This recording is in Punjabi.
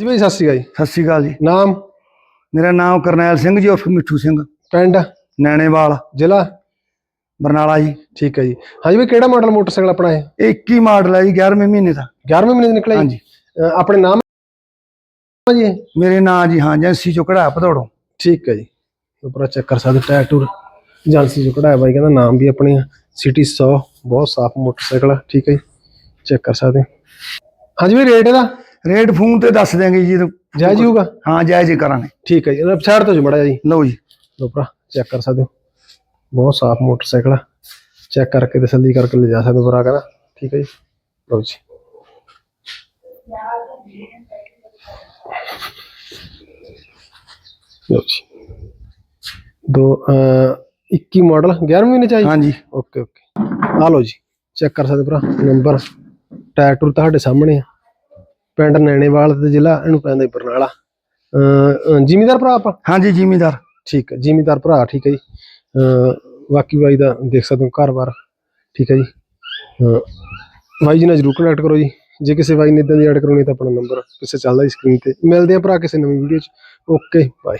ਜੀ ਭਾਈ ਸਤਿ ਸ਼੍ਰੀ ਅਕਾਲ ਜੀ। ਸਤਿ ਸ਼੍ਰੀ ਅਕਾਲ ਜੀ। ਨਾਮ? ਮੇਰਾ ਨਾਮ ਕਰਨੈਲ ਸਿੰਘ ਜੀ ਉਰਫ ਮਿੱਠੂ ਸਿੰਘ। ਪਿੰਡ? ਨੈਣੇਵਾਲ। ਜ਼ਿਲ੍ਹਾ? ਬਰਨਾਲਾ ਜੀ। ਠੀਕ ਹੈ ਜੀ। ਹਾਂਜੀ ਭਾਈ ਕਿਹੜਾ ਮਾਡਲ ਮੋਟਰਸਾਈਕਲ ਆਪਣਾ ਇਹ? ਇਹ 21 ਮਾਡਲ ਹੈ ਜੀ 11ਵੇਂ ਮਹੀਨੇ ਦਾ। 11ਵੇਂ ਮਹੀਨੇ ਦਾ ਨਿਕਲਿਆ ਜੀ? ਹਾਂਜੀ। ਅਹ ਆਪਣੇ ਨਾਮ? ਜੀ ਇਹ? ਮੇਰੇ ਨਾਂ ਜੀ ਹਾਂ ਏਜੰਸੀ ਚੋਂ ਕਢਾਇਆ ਭਦੌੜੋਂ। ਠੀਕ ਹੈ ਜੀ। ਉੱਪਰ ਚੈੱਕ ਕਰ ਸਕਦੇ ਟਾਇਰ ਟੂਰ ਏਜੰਸੀ ਜੋ ਕਢਾਇਆ ਬਾਈ ਕਹਿੰਦਾ ਨਾਮ ਵੀ ਆਪਣੇ ਆ। ਸਿਟੀ 100 ਬਹੁਤ ਸਾਫ਼ ਮੋਟਰਸਾਈਕਲ ਆ। ਠੀਕ ਹੈ ਜੀ। ਚੈੱਕ ਕਰ ਸਕਦੇ। ਹੋ। ਹਾਂਜੀ ਭਾਈ ਰੇਟ ਇਹਦਾ? ਰੇਟ ਫੋਨ ਤੇ ਦੱਸ ਦਿਆਂਗੇ ਜੀ ਜਦੋਂ- ਜਾਇਜ਼ ਹੀ ਹੋਊਗਾ? ਹਾਂ ਜਾਇਜ਼ ਹੀ ਕਰਾਂਗੇ। ਠੀਕ ਹੈ ਜੀ ਸਾਈਡ ਤੋਂ ਜਮੜਾ ਜੀ। ਲਓ ਜੀ। ਉੱਪਰ ਚੈੱਕ ਕਰ ਸਕਦੇ ਹੋ। ਬਹੁਤ ਸਾਫ਼ ਮੋਟਰਸਾਈਕਲ ਆ। ਚੈੱਕ ਕਰਕੇ ਤਸੱਲੀ ਕਰਕੇ ਲੈ ਜਾ ਸਕਦੇ ਹੋ ਭਰਾ ਕਹਿੰਦਾ। ਠੀਕ ਹੈ ਜੀ। ਲਓ ਜੀ। ਲਓ ਜੀ। ਦੋ ਅਹ 21 ਮਾਡਲ 11 ਮਹੀਨੇ ਚ ਆਈ? ਹਾਂਜੀ। ਓਕੇ ਓਕੇ ਆ ਲਓ ਜੀ। ਚੈੱਕ ਕਰ ਸਕਦੇ ਭਰਾ। ਨੰਬਰ ਟਾਇਰ ਟੂਰ ਤੁਹਾਡੇ ਸਾਹਮਣੇ ਆ। ਪਿੰਡ ਨੈਣੇਵਾਲ ਤੇ ਜ਼ਿਲ੍ਹਾ ਇਹਨੂੰ ਪੈਂਦਾ ਬਰਨਾਲਾ। ਜ਼ਿਮੀਦਾਰ ਭਰਾ ਆਪਾਂ? ਹਾਂਜੀ ਜ਼ਿਮੀਦਾਰ। ਠੀਕ ਹੈ ਜ਼ਿਮੀਦਾਰ ਭਰਾ ਠੀਕ ਹੈ ਜੀ। ਬਾਕੀ ਬਾਈ ਦਾ ਦੇਖ ਸਕਦੇ ਹੋ ਘਰ-ਬਾਰ ਠੀਕ ਹੈ ਜੀ। ਬਾਈ ਜੀ ਨਾਲ ਜਰੂਰ ਕੰਟੈਕਟ ਕਰੋ ਜੀ। ਜੇ ਕਿਸੇ ਬਾਈ ਨੇ ਇਦਾਂ ਦੀ ਐਡ ਕਰਾਉਣੀ ਤਾਂ ਆਪਣਾ ਨੰਬਰ ਕਿਸੇ ਚੱਲਦਾ ਜੀ ਸਕਰੀਨ ਤੇ। ਮਿਲਦੇ ਆ ਭਰਾ ਕਿਸੇ ਨਵੀਂ ਵੀਡੀਓ 'ਚ। Okay bye